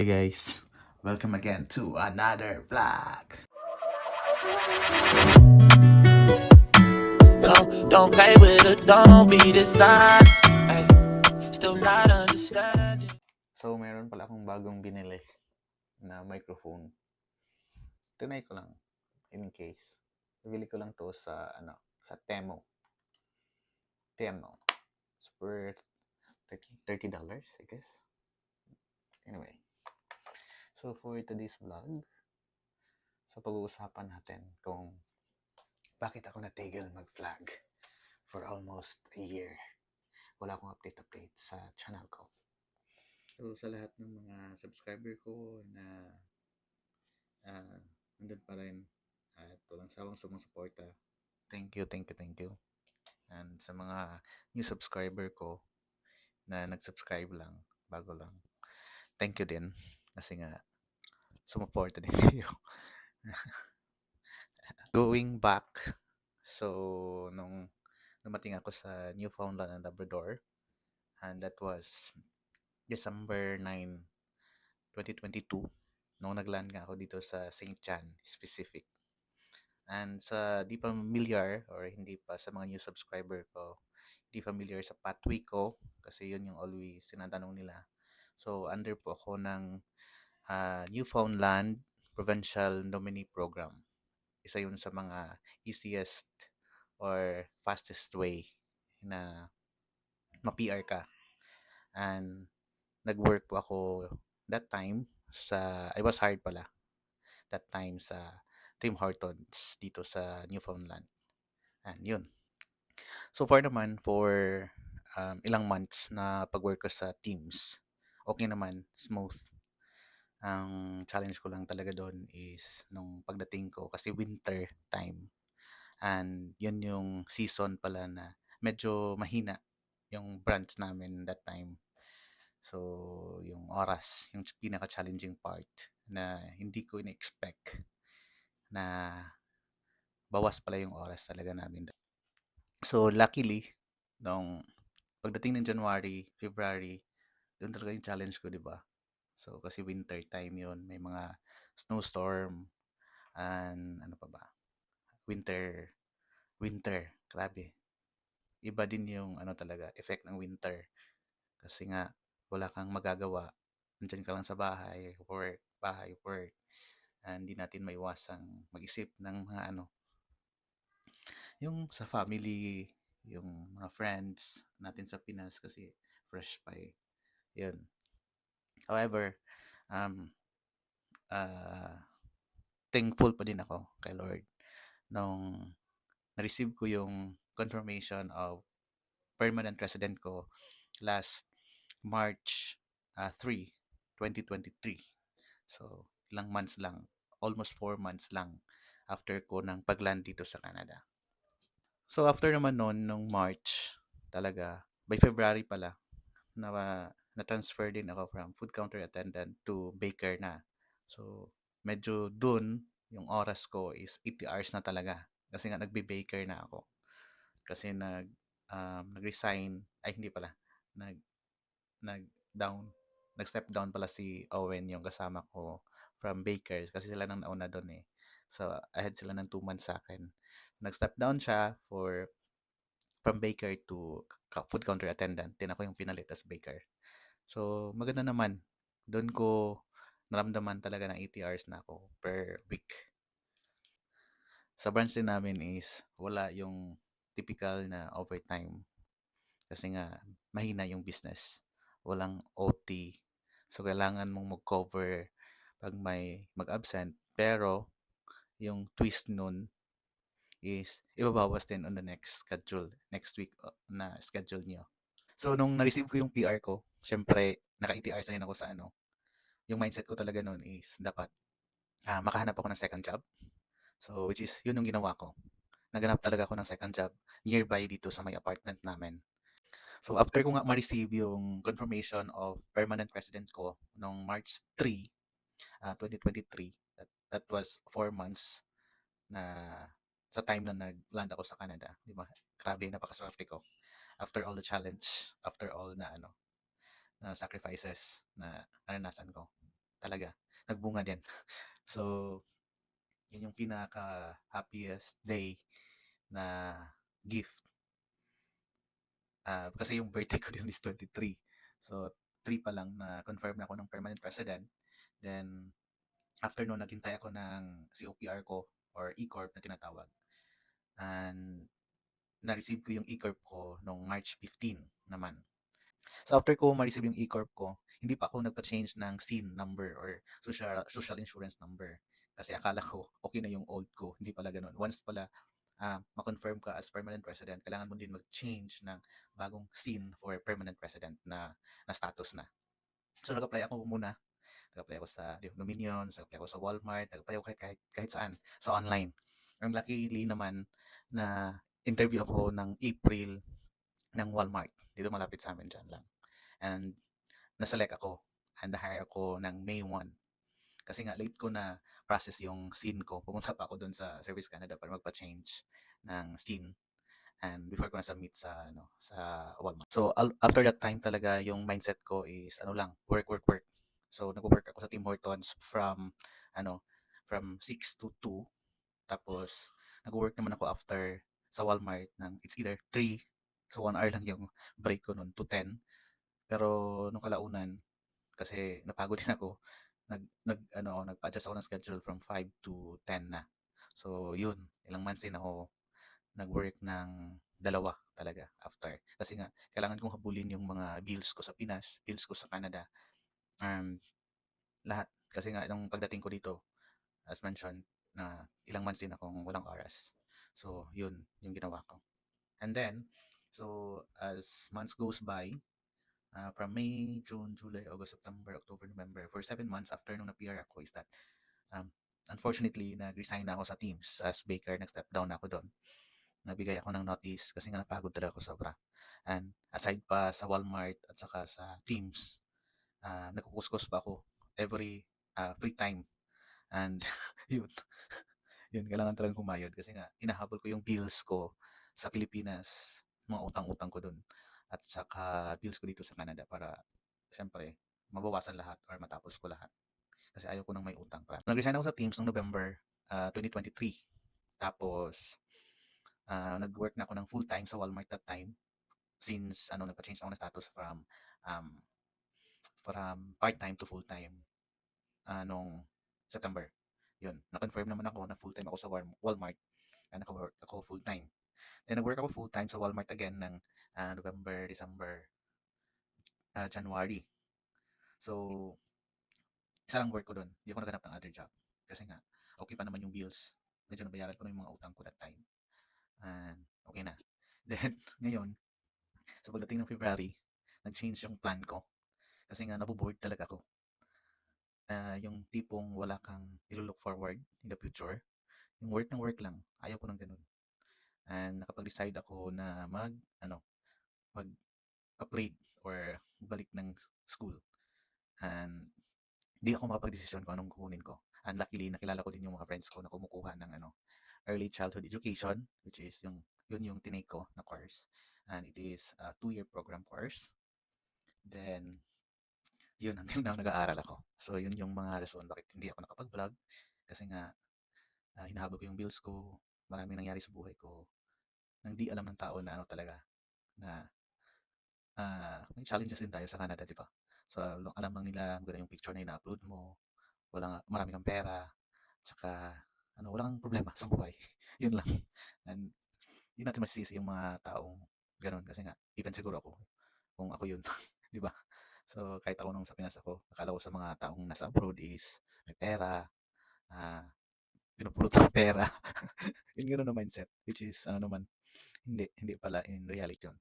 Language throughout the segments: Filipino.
Hey guys, welcome again to another vlog. Don't, don't play with it, don't be dishonest. Ay, still not understanding. So, meron pala akong bagong binili na microphone. Tinay ko lang in case. Bibili ko lang to sa ano, sa Temo. Temo. It's worth 30 dollars, I guess. Anyway. So, for today's vlog, so pag-uusapan natin kung bakit ako natigil mag-vlog for almost a year. Wala akong update-update sa channel ko. So, sa lahat ng mga subscriber ko na uh, nandun pa rin at walang sawang sumusuporta. Thank you, thank you, thank you. And sa mga new subscriber ko na nag-subscribe lang, bago lang. Thank you din. Kasi nga, sumuporta din kayo. Going back, so, nung dumating ako sa Newfoundland and Labrador, and that was December 9, 2022, nung nagland nga ako dito sa St. John specific. And sa di pa familiar or hindi pa sa mga new subscriber ko, hindi familiar sa pathway ko kasi yun yung always sinatanong nila. So under po ako ng ah, Newfoundland Provincial Nominee Program. Isa yun sa mga easiest or fastest way na ma-PR ka. And nag-work po ako that time sa, I was hired pala that time sa Tim Hortons dito sa Newfoundland. And yun. So far naman for um, ilang months na pag-work ko sa Teams, okay naman, smooth. Ang challenge ko lang talaga doon is nung pagdating ko kasi winter time. And yun yung season pala na medyo mahina yung branch namin that time. So, yung oras, yung pinaka-challenging part na hindi ko in-expect na bawas pala yung oras talaga namin. So, luckily, nung pagdating ng January, February, doon talaga yung challenge ko, di ba? So, kasi winter time yun. May mga snowstorm and ano pa ba? Winter. Winter. Grabe. Iba din yung ano talaga, effect ng winter. Kasi nga, wala kang magagawa. Nandyan ka lang sa bahay, work, bahay, work. And hindi natin maiwasang mag-isip ng mga ano, yung sa family, yung mga friends natin sa Pinas kasi fresh pa eh. Yun. However, um, uh, thankful pa din ako kay Lord nung na-receive ko yung confirmation of permanent resident ko last March uh, 3, 2023. So, ilang months lang, almost 4 months lang after ko ng pagland dito sa Canada. So, after naman noon, nung March, talaga, by February pala, na, na-transfer din ako from food counter attendant to baker na. So, medyo dun, yung oras ko is 80 hours na talaga. Kasi nga, nagbe-baker na ako. Kasi nag, um, nag-resign, ay hindi pala, nag, nag-down, nag-step down pala si Owen, yung kasama ko from baker, kasi sila nang nauna doon eh. So, ahead sila ng 2 months sa akin. Nag-step down siya for from baker to food counter attendant. Din ako yung pinalit as baker. So, maganda naman. Doon ko naramdaman talaga ng 80 hours na ako per week. Sa branch din namin is wala yung typical na overtime. Kasi nga, mahina yung business. Walang OT. So, kailangan mong mag-cover pag may mag-absent. Pero, yung twist nun is ibabawas din on the next schedule, next week uh, na schedule niyo. So, nung na-receive ko yung PR ko, syempre, naka-80 hours na rin ako sa ano. Yung mindset ko talaga noon is dapat ah, makahanap ako ng second job. So, which is, yun yung ginawa ko. Naganap talaga ako ng second job nearby dito sa may apartment namin. So, after ko nga ma-receive yung confirmation of permanent resident ko noong March 3, ah, 2023, that, that was 4 months na sa time na nag-land ako sa Canada. Di ba? Grabe, napakaswerte ko. After all the challenge, after all na ano, na sacrifices na naranasan ko. talaga. Nagbunga din. So, yun yung pinaka-happiest day na gift. Ah, kasi yung birthday ko din is 23. So, 3 pa lang na confirm na ako ng permanent resident. Then, after nun, naghintay ako ng COPR ko or E-Corp na tinatawag. And, na-receive ko yung E-Corp ko noong March 15 naman. So, after ko ma-receive yung E-Corp ko, hindi pa ako nagpa-change ng SIN number or social, social insurance number. Kasi akala ko, okay na yung old ko. Hindi pala ganun. Once pala, ah, ma-confirm ka as permanent resident, kailangan mo din mag-change ng bagong SIN for permanent resident na, na status na. So, nag-apply ako muna. Nag-apply ako sa Dominion, nag-apply ako sa Walmart, nag-apply ako kahit, kahit, kahit saan, sa online. Ang luckily naman na interview ako ng April ng Walmart. Dito malapit sa amin dyan lang. And naselect ako and na-hire ako ng May 1. Kasi nga late ko na process yung SIN ko. Pumunta pa ako doon sa Service Canada para magpa-change ng SIN and before ko na-submit sa ano sa Walmart. So al- after that time talaga yung mindset ko is ano lang, work work work. So nagwo-work ako sa Tim Hortons from ano from 6 to 2 tapos nagwo-work naman ako after sa Walmart ng it's either 3 so 1 hour lang yung break ko noon to 10 pero nung kalaunan kasi napagod din ako nag nag ano ako nagpa-adjust ako ng schedule from 5 to 10 na. So yun ilang months din ako nag-work ng dalawa talaga after. Kasi nga kailangan kong habulin yung mga bills ko sa Pinas bills ko sa Canada um lahat. Kasi nga nung pagdating ko dito as mentioned na ilang months din akong walang oras so yun yung ginawa ko and then so as months goes by uh, from May, June, July, August, September, October, November, for seven months after nung na-PR ako is that, um, unfortunately, nag-resign na ako sa Teams as baker, nag-step down na ako doon. Nabigay ako ng notice kasi nga napagod talaga ako sobra. And aside pa sa Walmart at saka sa Teams, uh, nagkukuskus pa ako every uh, free time. And yun, yun, kailangan talagang kumayod kasi nga, hinahabol ko yung bills ko sa Pilipinas, mga utang-utang ko doon at saka bills ko dito sa Canada para siyempre mabawasan lahat or matapos ko lahat. Kasi ayaw ko nang may utang pa. Nag-resign ako sa Teams noong November ah, 2023. Tapos ah, nag-work na ako ng full-time sa Walmart that time since ano nagpa-change ako ng status from um, from part-time to full-time ah, nung September. Yun, na-confirm naman ako na full-time ako sa Wal- Walmart. na naka-work ako full-time. Then nag-work ako full-time sa Walmart again ng ah, November, December, ah, January. So, isa lang work ko doon. Hindi ako naghanap ng other job. Kasi nga, okay pa naman yung bills. Medyo nabayaran ko na yung mga utang ko that time. And okay na. Then, ngayon, sa pagdating ng February, nag-change yung plan ko. Kasi nga, naboboard talaga ako. Ah, yung tipong wala kang ilo-look forward in the future. Yung work ng work lang. Ayaw ko ng ganun. And nakapag-decide ako na mag, ano, mag-upgrade or balik ng school. And di ako makapag-desisyon kung anong kukunin ko. And luckily, nakilala ko din yung mga friends ko na kumukuha ng ano, early childhood education, which is yung, yun yung tinake ko na course. And it is a two-year program course. Then, yun, hanggang na nag-aaral ako. So, yun yung mga rason bakit hindi ako nakapag-vlog. Kasi nga, ah, hinahabol ko yung bills ko, maraming nangyari sa buhay ko, nang di alam ng tao na ano talaga, na ah, may challenges din tayo sa Canada, di ba? So, alam lang nila maganda yung picture na ina-upload mo, wala, marami kang pera, tsaka, ano, wala kang problema sa buhay. yun lang. And, hindi natin masisisi yung mga taong ganun. Kasi nga, even siguro ako, kung ako yun, di ba? So, kahit ako nung sa Pinas ako, akala ko sa mga taong nasa abroad is may pera, ah, pinupulot ng pera. yung gano'n na mindset, which is, ano naman, hindi, hindi pala in reality yun.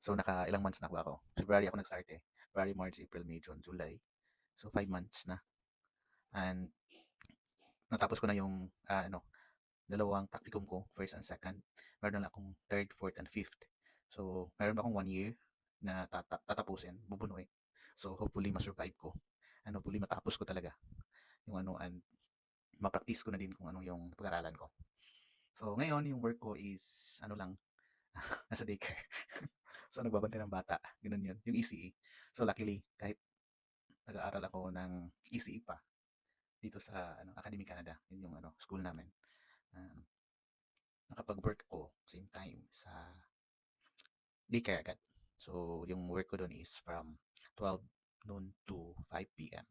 So, naka ilang months na ba ako? February ako nag-start eh. February, March, April, May, June, July. So, five months na. And, natapos ko na yung, ah, ano, dalawang practicum ko, first and second. Meron na akong third, fourth, and fifth. So, meron pa akong one year na tata- tatapusin, bubunuin. So, hopefully, ma-survive ko. And hopefully, matapos ko talaga yung ano, and ma-practice ko na din kung ano yung pag-aralan ko. So, ngayon, yung work ko is, ano lang, nasa daycare. so, nagbabantay ng bata. Ganun yun. Yung ECE. So, luckily, kahit nag-aaral ako ng ECE pa dito sa ano, Academy Canada. Yun yung ano, school namin. Um, nakapag-work ko same time sa daycare agad. So, yung work ko doon is from 12 noon to 5 p.m.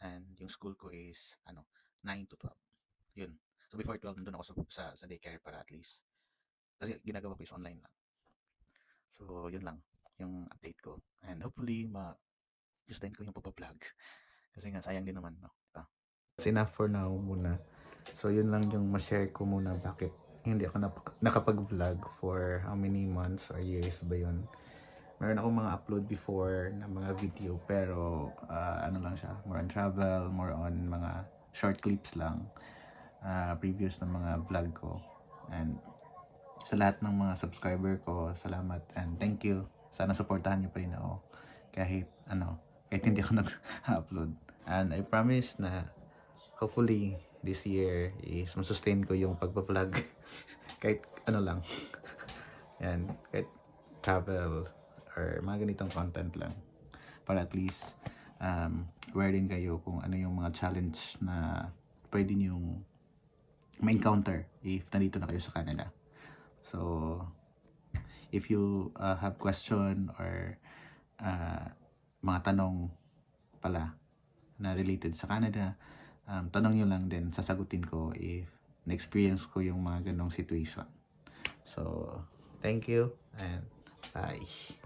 And yung school ko is ano, 9 to 12. Yun. So, before 12, nandun ako sa, sa, sa daycare para at least. Kasi ginagawa ko is online lang. So, yun lang yung update ko. And hopefully, ma gustuhin ko yung pagpa-vlog. Kasi nga, sayang din naman, no? Diba? Enough for now muna. So, yun lang yung ma-share ko muna bakit hindi ako nap- nakapag-vlog for how many months or years ba yun. Meron akong mga upload before na mga video pero ah, ano lang siya, more on travel, more on mga short clips lang. ah, previews ng mga vlog ko. And sa lahat ng mga subscriber ko, salamat and thank you. Sana supportahan niyo pa rin ako kahit ano, kahit hindi ako nag-upload. And I promise na hopefully this year is masustain ko yung pagpa-vlog kahit ano lang. Yan, kahit travel or mga ganitong content lang. Para at least um, aware din kayo kung ano yung mga challenge na pwede niyong ma-encounter if nandito na kayo sa Canada. So, if you uh, have question or uh, mga tanong pala na related sa Canada, um, tanong nyo lang din, sasagutin ko if na-experience ko yung mga ganong situation. So, thank you and bye.